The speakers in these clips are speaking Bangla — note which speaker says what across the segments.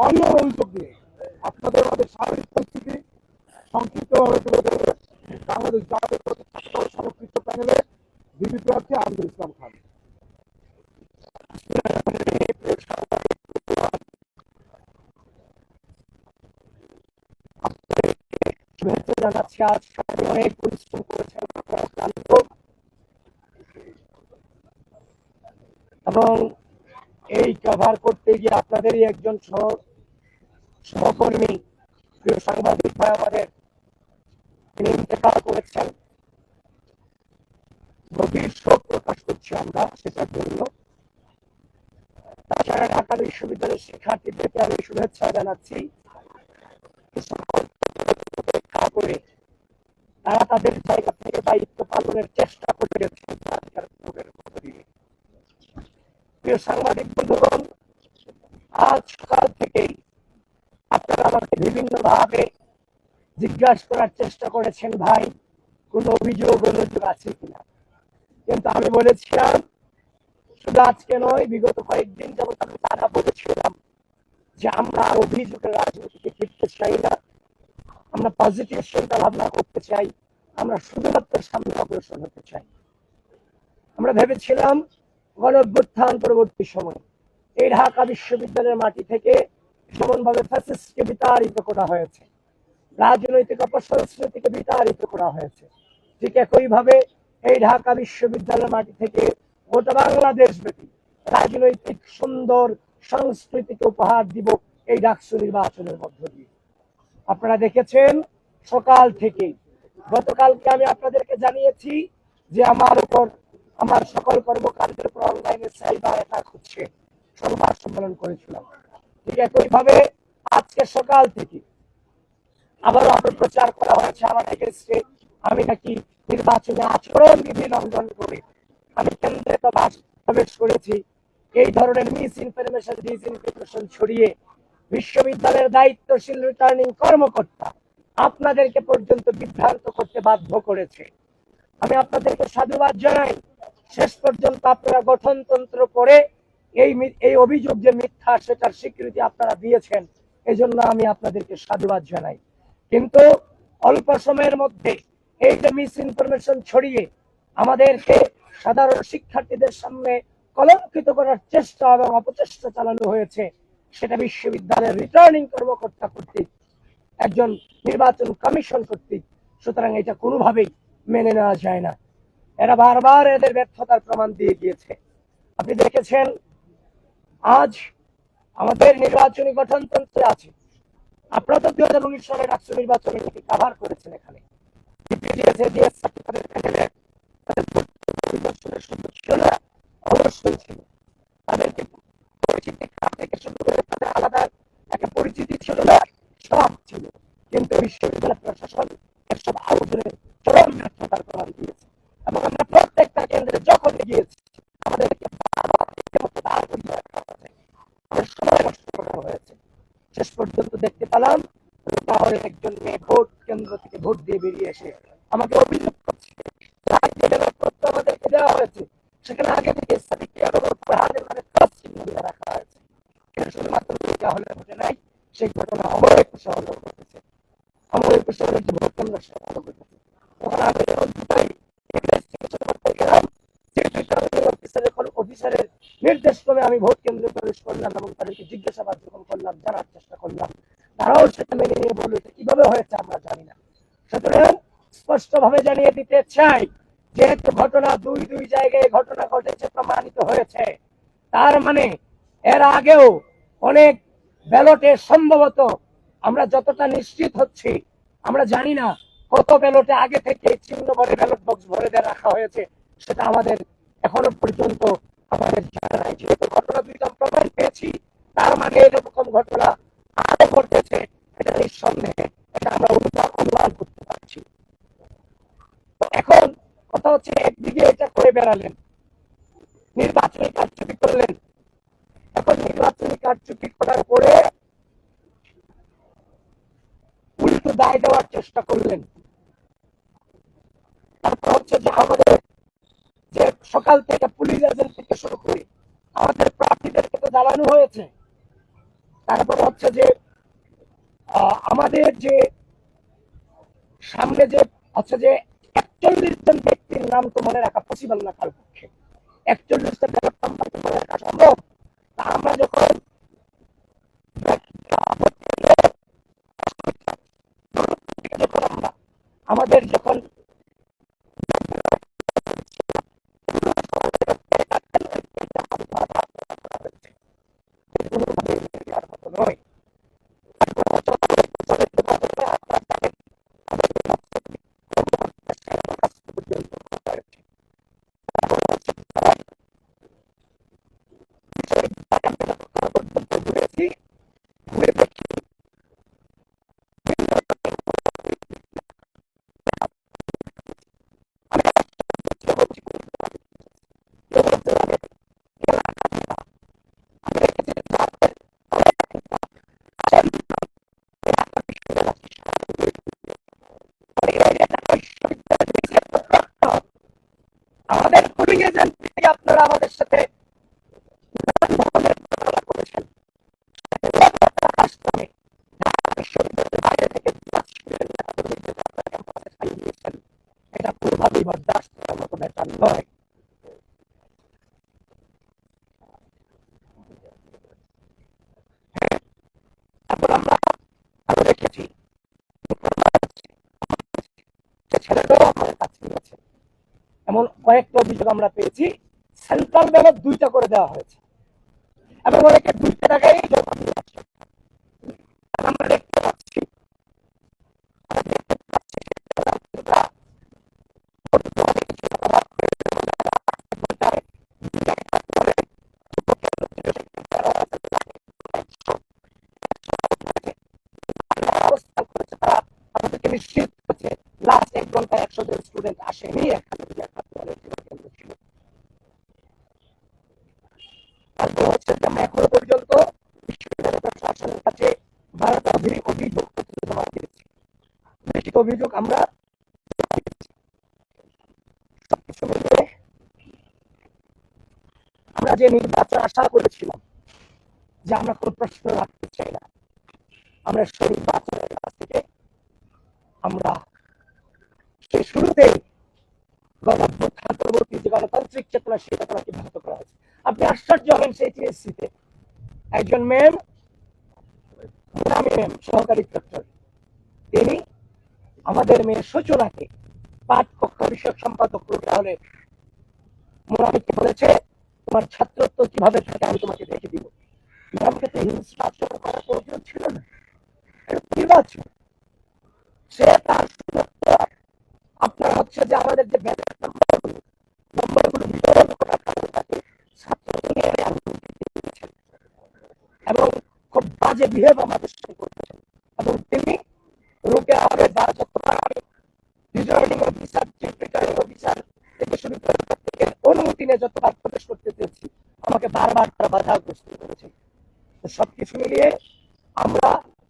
Speaker 1: অভিযোগ নিয়ে আপনাদের মধ্যে স্বাভাবিক পরিস্থিতি সংক্ষিপ্তভাবে তুলে ধরবে বাংলাদেশ জাতীয় প্যানেলে প্রার্থী ইসলাম খান।
Speaker 2: এবং এই কভার করতে গিয়ে আপনাদেরই একজন সহ সহকর্মী প্রিয় সাংবাদিক ভাই আমাদের তিনি ইন্তেকাল করেছেন। গভীর শোক প্রকাশ করছি আমরা সেটার জন্য। তাছাড়া ঢাকা বিশ্ববিদ্যালয়ের শিক্ষার্থীদেরকে আমি শুভেচ্ছা জানাচ্ছি। করে তারা তাদের জায়গা থেকে দায়িত্ব পালনের চেষ্টা করে গেছেন। প্রিয় সাংবাদিক বন্ধুগণ আজ সকাল থেকেই আপনারা আমাকে বিভিন্ন ভাবে জিজ্ঞাসা করার চেষ্টা করেছেন ভাই, কোন অভিযোগ অভিযোগ আছে কিনা? কিন্তু আমি বলেছিলাম, শুধু আজকে নয়, বিগত কয়েকদিন যাবত আমি তারা বলেছিলাম যে আমরা অভিযোগের রাজনীতিতে ফিরতে চাই না। আমরা পজিটিভ চিন্তা ভাবনা করতে চাই। আমরা শুধুমাত্র সামনে অগ্রসর হতে চাই। আমরা ভেবেছিলাম গণ অভ্যুত্থান পরবর্তী সময়। এই ঢাকা বিশ্ববিদ্যালয়ের মাটি থেকে যেমনভাবে ফ্যাসিস্টকে বিতাড়িত করা হয়েছে। রাজনৈতিক অপসংস্কৃতিকে বিতাড়িত করা হয়েছে। ঠিক একইভাবে এই ঢাকা বিশ্ববিদ্যালয়ের মাটি থেকে গোটা বাংলাদেশ ব্যাপী রাজনৈতিক সুন্দর সংস্কৃতিকে উপহার দিব এই ডাকসু নির্বাচনের মধ্য দিয়ে। আপনারা দেখেছেন, সকাল থেকে গতকালকে আমি আপনাদেরকে জানিয়েছি যে আমার উপর আমার সকল কর্মকাণ্ডের উপর অনলাইনে সাইবার অ্যাটাক হচ্ছে। সংবাদ সম্মেলন করেছিলাম। ঠিক একইভাবে আজকে সকাল থেকে আবারও অপপ্রচার করা হয়েছে আমার এগেস্টে আমি নাকি নির্বাচনে আচরণ বিধি লঙ্ঘন করে আমি কেন্দ্রে প্রবাস প্রবেশ করেছি। এই ধরনের মিস ইনফরমেশন ডিস ইনফরমেশন ছড়িয়ে বিশ্ববিদ্যালয়ের দায়িত্বশীল রিটার্নিং কর্মকর্তা আপনাদেরকে পর্যন্ত বিভ্রান্ত করতে বাধ্য করেছে। আমি আপনাদেরকে সাধুবাদ জানাই। শেষ পর্যন্ত আপনারা গঠনতন্ত্র করে এই এই অভিযোগ যে মিথ্যা সেটার স্বীকৃতি আপনারা দিয়েছেন এই জন্য আমি আপনাদেরকে সাধুবাদ জানাই। কিন্তু অল্প সময়ের মধ্যে এই যে মিস ইনফরমেশন ছড়িয়ে আমাদেরকে সাধারণ শিক্ষার্থীদের সামনে কলঙ্কিত করার চেষ্টা এবং অপচেষ্টা চালানো হয়েছে, সেটা বিশ্ববিদ্যালয়ের রিটার্নিং কর্মকর্তা কর্তৃক, একজন নির্বাচন কমিশন কর্তৃক, সুতরাং এটা কোনোভাবেই মেনে নেওয়া যায় না। এরা বারবার এদের ব্যর্থতার প্রমাণ দিয়ে গিয়েছে আপনি দেখেছেন আজ আমাদের নির্বাচনী গঠনতন্ত্রে আছে। আপনারা তো দুই হাজার উনিশ সালে রাষ্ট্র নির্বাচনে কাভার করেছেন এখানে। অবশ্যই তাদেরকে পরিচিতি থেকে শুরু করে আলাদা একটা পরিচিতি ছিল না সব ছিল কিন্তু বিশ্ববিদ্যালয় প্রশাসন এসব আয়োজনে চরম ব্যর্থতার প্রমাণ দিয়েছে এবং আমরা প্রত্যেকটা কেন্দ্রে যখন গিয়েছি আমাদেরকে বারবার রীতিমতো দাঁড় করিয়ে রাখা হয়েছে আমাদের সময় নষ্ট করা হয়েছে শেষ পর্যন্ত দেখতে পেলাম। শহরের একজন মেয়ে ভোট কেন্দ্র থেকে ভোট দিয়ে বেরিয়ে এসে আমাকে অভিযোগ করছে। আমাদেরকে দেওয়া হয়েছে, সেখানে আগে থেকে রাখা হয়েছে। শুধুমাত্র নাই, সেই ঘটনা একটা ঘটেছে। ভোট কেন্দ্র ঘটেছে? আমি অফিসারের অফিসারের নির্দেশ ক্রমে আমি ভোট কেন্দ্রে প্রবেশ করলাম এবং তাদেরকে জিজ্ঞাসাবাদ যখন করলাম, জানার চেষ্টা করলাম। তারাও সেটা মেনে নিয়ে বলল কীভাবে হয়েছে আমরা জানি না। সুতরাং স্পষ্ট ভাবে জানিয়ে দিতে চাই, যেহেতু ঘটনা দুই দুই জায়গায় ঘটনা ঘটেছে, প্রমাণিত হয়েছে। তার মানে এর আগেও অনেক ব্যালটে সম্ভবত আমরা যতটা নিশ্চিত হচ্ছি, আমরা জানি না কত ব্যালটে আগে থেকে চিহ্ন ভরে ব্যালট বক্স ভরে দিয়ে রাখা হয়েছে, সেটা আমাদের এখনও পর্যন্ত আমাদের জানা নাই যেহেতু ঘটনা দুইটা প্রমাণ পেয়েছি, তার মানে এরকম ঘটনা আরও ঘটেছে, এটা নিঃসন্দেহে এটা আমরা অনুমান করতে পারছি। এখন কথা হচ্ছে, একদিকে এটা করে বেড়ালেন, নির্বাচনী কারচুপি করলেন। এখন নির্বাচনী কারচুপি করার পরে উল্টো দায় দেওয়ার চেষ্টা করলেন তারপর হচ্ছে যে আমাদের যে সকাল থেকে পুলিশ এজেন্ট থেকে শুরু করে আমাদের প্রার্থীদেরকে তো জ্বালানো হয়েছে। তারপর হচ্ছে যে আমাদের যে সামনে যে হচ্ছে যে একচল্লিশ জন ব্যক্তির নাম তো মনে রাখা পসিবল না কার পক্ষে। নাম্বার তো মনে রাখা সম্ভব। তা আমরা যখন আমাদের যখন পুলিং আপনারা আমাদের সাথে করেছেন বিশ্ববিদ্যালয়ের বাইরে থেকে দিয়েছেন এটা কোনোভাবেই বরদাস্ত করার মতো ব্যাপার নয়। অভিযোগ আমরা পেয়েছি। সেন্ট্রাল ব্যাংক দুইটা করে দেওয়া হয়েছে। এবং অনেকে দুইটা টাকাই আমরা দেখতে পাচ্ছি নিশ্চিত করেছে লাস্ট এক ঘন্টায় একশো জন স্টুডেন্ট আসেনি এখানে যে একটা দলের কেন্দ্র ছিল তারপর হচ্ছে যে আমরা এখনও পর্যন্ত বিশ্ববিদ্যালয় প্রশাসনের কাছে বারোটা অভি- অভিযোগ পত্র জমা দিয়েছি লিখিত অভিযোগ আমরা জমা দিয়েছি। সবকিছু মিলিয়ে আমরা যে নির্বাচন আশা করেছিলাম যে আমরা কোনো প্রশ্ন রাখতে চাই না। আমরা সেই নির্বাচনের কাছ থেকে আমরা সেই শুরুতেই গণঅভ্যুত্থান পরবর্তী যে গণতান্ত্রিক চেতনা, সেই চেতনাকে ব্যাহত করা হয়েছে। আপনি আশ্চর্য হবেন সেই টিএসসিতে। একজন ম্যাম ম্যাম সহকারী প্রক্টর তিনি আমাদের মেয়ের সূচনাকে পাঠ কক্ষ বিষয়ক সম্পাদক হলে মুনামিকে বলেছে তোমার ছাত্রত্ব কীভাবে থাকে, আমি তোমাকে দেখে দিব। ম্যামকে তো হিংস্র আচরণ করার প্রয়োজন ছিল না। নির্বাচন। সে তার আপনার হচ্ছে যে আমাদের যে ব্যালেট নম্বরগুলো নম্বরগুলো বিতরণ করার কারণে ছাত্র। এবং খুব বাজে বিহেভ আমাদের সাথে করতেছেন এবং তিনি রুকে আমাদের যা যতবার আমি returning officer chief returning officer থেকে শুরু করে প্রত্যেকের নিয়ে প্রবেশ করতে চেয়েছি আমাকে বারবার তারা বাধা গ্রস্ত করেছে। তো সবকিছু মিলিয়ে আমরা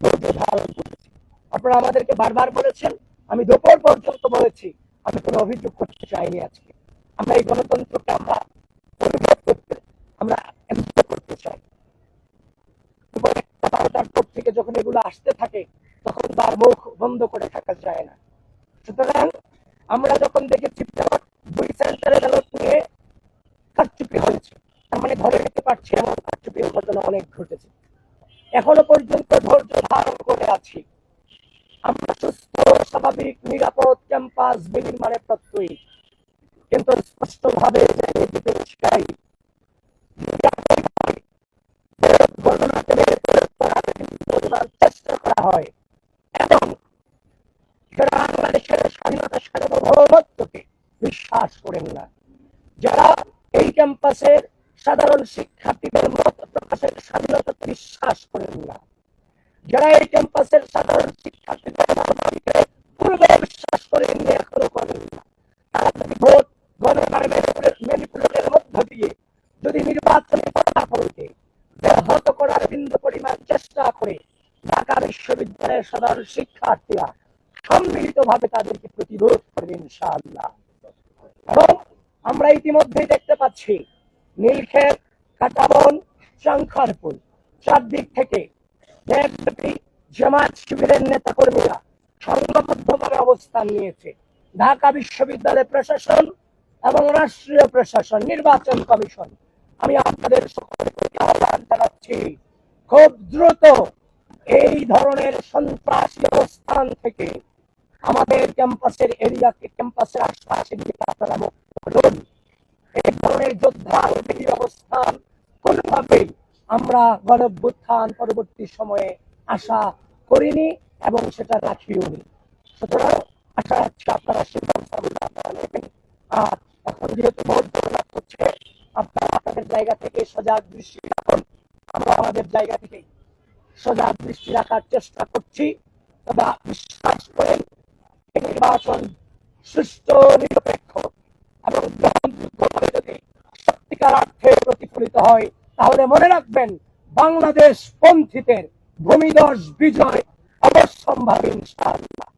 Speaker 2: ধৈর্য ধারণ করেছি। আপনারা আমাদেরকে বারবার বলেছেন, আমি দুপুর পর্যন্ত বলেছি, আমি কোনো অভিযোগ করতে চাইনি আজকে। আমরা এই গণতন্ত্রকে আমরা অনুভব করতে, আমরা করতে চাই। বারোটার পর থেকে যখন এগুলো আসতে থাকে, তখন বার মুখ বন্ধ করে থাকা যায় না। সুতরাং আমরা যখন দেখেছি ব্যালট দুই সেন্টারে ব্যালট নিয়ে কারচুপি হয়েছে তার মানে ধরে নিতে পারছি এমন কারচুপির ঘটনা অনেক ঘটেছে এখনও পর্যন্ত ধৈর্য ধারণ করে আছি আমরা সুস্থ স্বাভাবিক নিরাপদ ক্যাম্পাস বিনির্মাণে প্রত্যয়ী কিন্তু স্পষ্ট ভাবে জানিয়ে দিতে চাই যারা স্বাধীনতা এই ক্যাম্পাসের সাধারণ শিক্ষার্থীদের মত প্রকাশের স্বাধীনতাকে বিশ্বাস করেন না, যারা এই ক্যাম্পাসের সাধারণ শিক্ষার্থীদের মতামতকে পূর্বে বিশ্বাস করেন না এখনও করেন না তারা যদি ভোট ম্যানিপুলেটের মধ্য দিয়ে যদি নির্বাচনী ফলাফলকে ব্যাহত করার বিন্দু পরিমাণ চেষ্টা করে ঢাকা বিশ্ববিদ্যালয়ের সাধারণ শিক্ষার্থীরা সম্মিলিত ভাবে তাদেরকে প্রতিরোধ করবে ইনশাআল্লাহ। এবং আমরা ইতিমধ্যেই দেখতে পাচ্ছি, নীলক্ষেত, কাটাবন, শঙ্করপুর চারদিক থেকে জামাত শিবিরের নেতা কর্মীরা সংঘবদ্ধভাবে অবস্থান নিয়েছে। ঢাকা বিশ্ববিদ্যালয় প্রশাসন এবং রাষ্ট্রীয় প্রশাসন, নির্বাচন কমিশন। আমি আপনাদের সকলের প্রতি আহ্বান জানাচ্ছি, খুব দ্রুত এই ধরনের সন্ত্রাসী অবস্থান থেকে আমাদের ক্যাম্পাসের এরিয়াকে, ক্যাম্পাসের আশপাশে দিকে আপনারা মুক্ত করুন এই ধরনের যোদ্ধা অবস্থান কোনোভাবেই আমরা গণভ্যুত্থান পরবর্তী সময়ে আশা করিনি এবং সেটা রাখিও নি। সুতরাং আশা রাখছি আপনারা সিদ্ধান্তগুলো আপনারা নেবেন। আর এখন যেহেতু ভোট গণনা হচ্ছে, আপনারা আপনাদের জায়গা থেকে সজাগ দৃষ্টি রাখুন। আমরা আমাদের জায়গা থেকে সজাগ দৃষ্টি রাখার চেষ্টা করছি। তবে বিশ্বাস করেন নির্বাচন সুস্থ নিরপেক্ষ এবং গ্রহণযোগ্যভাবে যদি সত্যিকার অর্থে প্রতিফলিত হয়, তাহলে মনে রাখবেন বাংলাদেশ পন্থীদের ভূমিদর্শ বিজয় অবশ্যম্ভাবী ইনশাআল্লাহ।